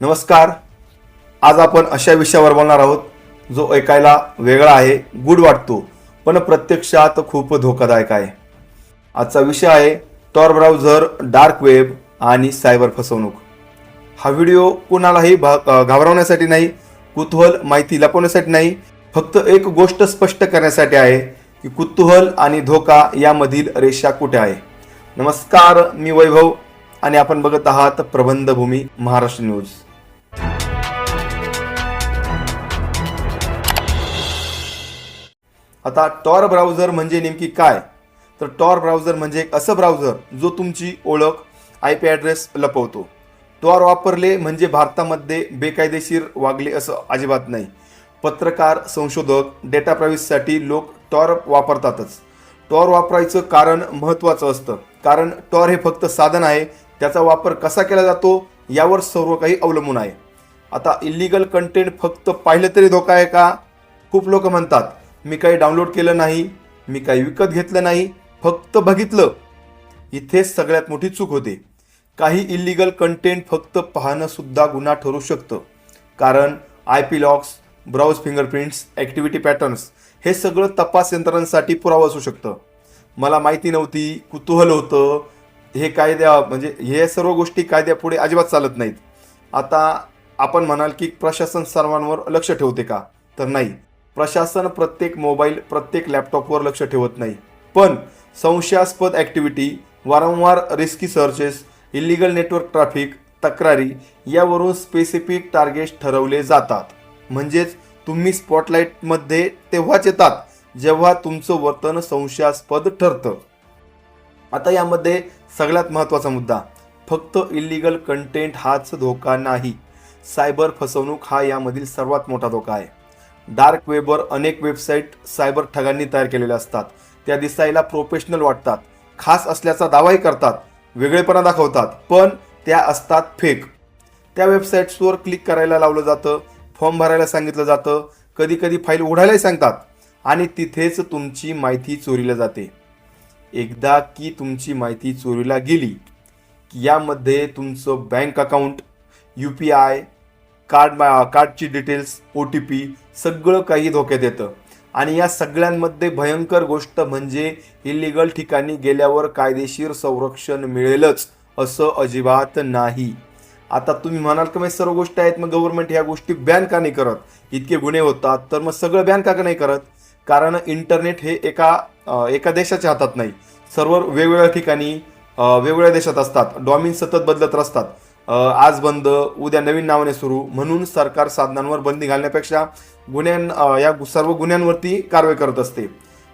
नमस्कार. आज आपण अशा विषयावर बोलणार आहोत जो ऐकायला वेगळा आहे गुड वाटतो पण प्रत्यक्षात खूप धोकादायक आहे. आजचा विषय आहे टॉर ब्राउझर डार्क वेब आणि सायबर फसवणूक. हा व्हिडिओ कुणालाही घाबरवण्यासाठी नाही कुतूहल माहिती लपवण्यासाठी नाही फक्त एक गोष्ट स्पष्ट करण्यासाठी आहे की कुतूहल आणि धोका यामधील रेषा कुठे आहे? नमस्कार मी वैभव आणि आपण बघत आहात प्रबंधभूमी महाराष्ट्र न्यूज. आता टॉर ब्राउझर म्हणजे नेमकी काय? तर टॉर ब्राउझर म्हणजे एक असं ब्राउझर जो तुमची ओळख आय पी ॲड्रेस लपवतो. टॉर वापरले म्हणजे भारतामध्ये बेकायदेशीर वागले असं अजिबात नाही. पत्रकार संशोधक डेटा प्रायव्हसीसाठी लोक टॉर वापरतातच. टॉर वापरायचं कारण महत्त्वाचं असतं. कारण टॉर हे फक्त साधन आहे. त्याचा वापर कसा केला जातो यावर सर्व काही अवलंबून आहे. आता इलिगल कंटेंट फक्त पाहिलं तरी धोका आहे का? खूप लोक म्हणतात. मी काही डाउनलोड केलं नाही मी काही विकत घेतलं नाही फक्त बघितलं. इथेच सगळ्यात मोठी चूक होते. काही इलिगल कंटेंट फक्त पाहणं सुद्धा गुन्हा ठरू शकतं. कारण I P logs browse fingerprints activity patterns हे सगळं तपास यंत्रणांसाठी पुरावा असू शकतं. मला माहिती नव्हती कुतूहल होतं. हे कायद्या म्हणजे हे सर्व गोष्टी कायद्यापुढे अजिबात चालत नाहीत. आता आपण म्हणाल की प्रशासन सर्वांवर लक्ष ठेवते का? तर नाही. प्रशासन प्रत्येक मोबाईल प्रत्येक लॅपटॉपवर लक्ष ठेवत नाही. पण संशयास्पद ॲक्टिव्हिटी वारंवार risky searches illegal network traffic तक्रारी यावरून स्पेसिफिक टार्गेट ठरवले जातात. म्हणजेच तुम्ही स्पॉटलाईटमध्ये तेव्हाच येतात जेव्हा तुमचं वर्तन संशयास्पद ठरतं. आता यामध्ये सगळ्यात महत्त्वाचा मुद्दा. फक्त इलिगल कंटेंट हाच धोका नाही. सायबर फसवणूक हा यामधील सर्वात मोठा धोका आहे. डार्क वेबवर अनेक वेबसाईट सायबर ठगांनी तयार केलेल्या असतात. त्या दिसायला प्रोफेशनल वाटतात. खास असल्याचा दावाही करतात. वेगळेपणा दाखवतात. पण त्या असतात फेक त्या वेबसाईट्सवर क्लिक करायला लावलं जातं. फॉर्म भरायला सांगितलं जातं. कधी कधी फाईल उघडायलाही सांगतात. आणि तिथेच तुमची माहिती चोरीला जाते. एकदा की तुमची माहिती चोरीला गेली की यामध्ये तुमचं bank account U P I card कार्डची डिटेल्स ओ टी पी सगळं काही धोक्यात येतं. आणि या सगळ्यांमध्ये भयंकर गोष्ट म्हणजे इलिगल ठिकाणी गेल्यावर कायदेशीर संरक्षण मिळेलच असं अजिबात नाही. आता तुम्ही म्हणाल की मग सर्व गोष्टी आहेत मग गव्हर्नमेंट ह्या गोष्टी बॅन का नाही करत? इतके गुन्हे होतात तर मग सगळं बॅन का नाही करत? कारण इंटरनेट हे एका एका देशाच्या हातात नाही. सर्व वेगवेगळ्या ठिकाणी वेगवेगळ्या देशात असतात. डॉमिन सतत बदलत असतात आज बंद उद्या नवीन नावाने सुरू म्हणून सरकार साधनांवर बंदी घालण्यापेक्षा गुन्ह्यां या सर्व गुन्ह्यांवरती कारवाई करत असते.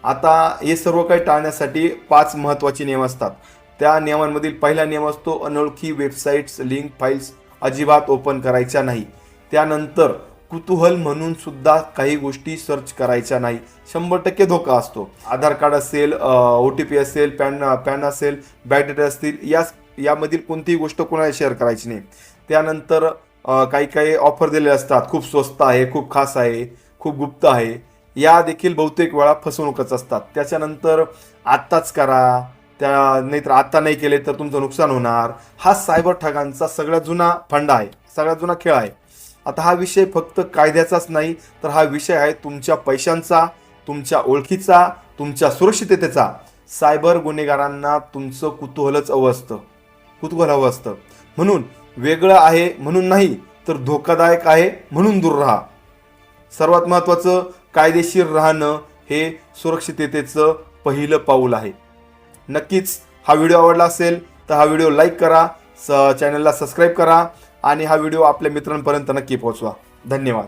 आता हे सर्व काही टाळण्यासाठी पाच महत्त्वाचे नियम असतात. त्या नियमांमधील पहिला नियम असतो अनोळखी वेबसाईट्स लिंक फाईल्स अजिबात ओपन करायच्या नाही. त्यानंतर कुतूहल म्हणून सुद्धा काही गोष्टी सर्च करायच्या नाही. शंभर टक्के धोका असतो. आधार कार्ड असेल ओ टी पी असेल पॅन पॅन असेल बॅटरी असतील या यामधील कोणतीही गोष्ट कोणाला शेअर करायची नाही. त्यानंतर काही काही ऑफर दिलेले असतात. खूप स्वस्त आहे खूप खास आहे खूप गुप्त आहे. या देखील बहुतेक वेळा फसवणूकच असतात. त्याच्यानंतर आत्ताच करा. त्या नाहीतर आत्ता नाही केले तर तुमचं नुकसान होणार. हा सायबर ठगांचा सगळ्यात जुना फंडा आहे. सगळ्यात जुना खेळ आहे. आता हा विषय फक्त कायद्याचाच नाही तर हा विषय आहे तुमच्या पैशांचा तुमच्या ओळखीचा तुमच्या सुरक्षिततेचा. सायबर गुन्हेगारांना तुमचं कुतूहलच हवं असतं. कुतूहल हवं असतं. म्हणून वेगळं आहे म्हणून नाही तर धोकादायक आहे म्हणून दूर राहा. सर्वात महत्त्वाचं कायदेशीर राहणं हे सुरक्षिततेचं पहिलं पाऊल आहे. नक्कीच हा व्हिडिओ आवडला असेल तर हा व्हिडिओ लाईक करा स चॅनलला सबस्क्राईब करा आणि हा व्हिडिओ आपल्या मित्रांपर्यंत नक्की पोहोचवा. धन्यवाद.